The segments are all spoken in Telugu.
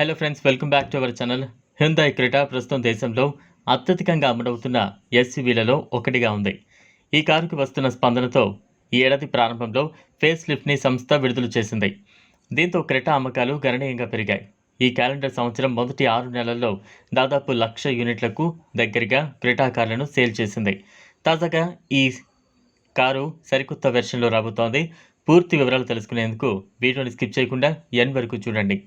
Hello friends welcome back to our channel Hyundai Creta ప్రస్తుతం దేశంలో అత్యధికంగా అమ్ముడవుతున్న ఎస్యూవీలలో ఒకటిగా ఉంది. ఈ కారుకు వస్తున్న స్పందనతో ఈ ఏడాది ప్రారంభంలో ఫేస్ లిఫ్ట్ని సంస్థ విడుదల చేసింది. దీంతో క్రెటా అమ్మకాలు గణనీయంగా పెరిగాయి. ఈ క్యాలెండర్ సంవత్సరం మొదటి ఆరు నెలల్లో దాదాపు లక్ష యూనిట్లకు దగ్గరగా క్రెటా కార్లను సేల్ చేసింది. తాజాగా ఈ కారు సరికొత్త వెర్షన్లో రాబోతోంది. పూర్తి వివరాలు తెలుసుకునేందుకు వీడియోని స్కిప్ చేయకుండా ఎన్ వరకు చూడండి.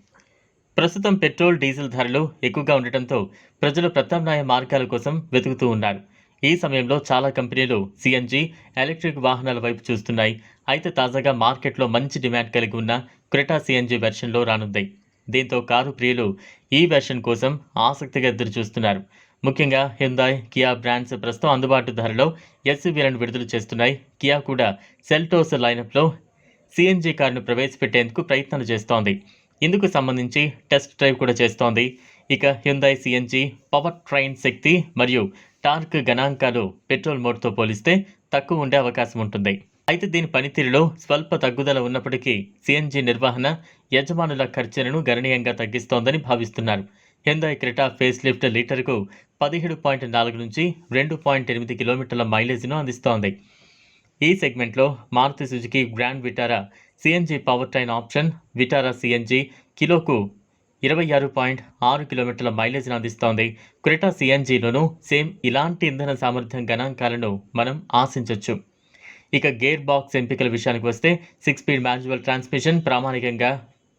ప్రస్తుతం పెట్రోల్ డీజిల్ ధరలు ఎక్కువగా ఉండటంతో ప్రజలు ప్రత్యామ్నాయ మార్గాల కోసం వెతుకుతూ ఉన్నారు. ఈ సమయంలో చాలా కంపెనీలు సిఎన్జి ఎలక్ట్రిక్ వాహనాల వైపు చూస్తున్నాయి. అయితే తాజాగా మార్కెట్లో మంచి డిమాండ్ కలిగి ఉన్న క్రెటా సిఎన్జి వెర్షన్లో రానుంది. దీంతో కారు ప్రియులు ఈ వెర్షన్ కోసం ఆసక్తిగా ఎదురు చూస్తున్నారు ముఖ్యంగా హ్యుందాయ్ కియా బ్రాండ్స్ ప్రస్తుతం అందుబాటు ధరలో ఎస్యూవీలను విడుదల చేస్తున్నాయి. కియా కూడా సెల్టోస్ లైనప్లో సిఎన్జి కారును ప్రవేశపెట్టేందుకు ప్రయత్నాలు చేస్తోంది. ఇందుకు సంబంధించి టెస్ట్ డ్రైవ్ కూడా చేస్తోంది. ఇక హ్యుందాయ్ సిఎన్జి పవర్ ట్రైన్ శక్తి మరియు టార్క్ గణాంకాలు పెట్రోల్ మోడ్తో పోలిస్తే తక్కువ ఉండే అవకాశం ఉంటుంది. అయితే దీని పనితీరులో స్వల్ప తగ్గుదల ఉన్నప్పటికీ సిఎన్జి నిర్వహణ యజమానుల ఖర్చులను గణనీయంగా తగ్గిస్తోందని భావిస్తున్నారు. హ్యుందాయ్ క్రెటా ఫేస్ లిఫ్ట్ లీటర్కు పదిహేడు పాయింట్ నాలుగు నుంచి రెండు పాయింట్ ఎనిమిది కిలోమీటర్ల మైలేజ్ను అందిస్తోంది. ఈ సెగ్మెంట్లో Maruti Suzuki Grand Vitara CNG powertrain option Vitara CNG కిలోకు ఇరవై ఆరు పాయింట్ ఆరు కిలోమీటర్ల మైలేజ్ను అందిస్తోంది. క్రెటా సిఎన్జిలోనూ సేమ్ ఇలాంటి ఇంధన సామర్థ్యం గణాంకాలను మనం ఆశించవచ్చు ఇక గేర్ బాక్స్ ఎంపికల విషయానికి వస్తే సిక్స్ స్పీడ్ మాన్యువల్ ట్రాన్స్మిషన్ ప్రామాణికంగా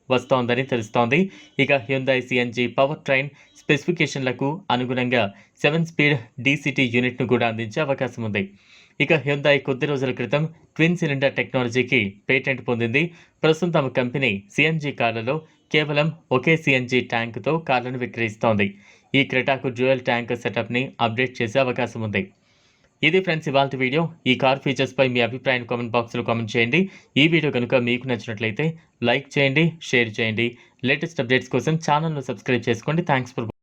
వస్తోందని తెలుస్తోంది. ఇక హ్యుందాయ్ సిఎన్జి పవర్ ట్రైన్ స్పెసిఫికేషన్లకు అనుగుణంగా సెవెన్ స్పీడ్ డీసీటీ యూనిట్ను కూడా అందించే అవకాశం ఉంది. ఇక హ్యుందాయ్ కొద్ది రోజుల క్రితం ట్విన్ సిలిండర్ టెక్నాలజీకి పేటెంట్ పొందింది. ప్రస్తుతం తమ కంపెనీ సిఎన్జి కార్లలో కేవలం ఒకే సిఎన్జీ ట్యాంకుతో కార్లను విక్రయిస్తోంది. ఈ క్రెటాకు డ్యూయల్ ట్యాంక్ సెటప్ని అప్డేట్ చేసే అవకాశం ఉంది. ఇది ఫ్రెండ్స్ ఇవాళ వీడియో. ఈ కార్ ఫీచర్స్పై మీ అభిప్రాయాన్ని కామెంట్ బాక్స్లో కామెంట్ చేయండి. ఈ వీడియో కనుక మీకు నచ్చినట్లయితే లైక్ చేయండి షేర్ చేయండి. లేటెస్ట్ అప్డేట్స్ కోసం ఛానల్ను సబ్స్క్రైబ్ చేసుకోండి. Thanks for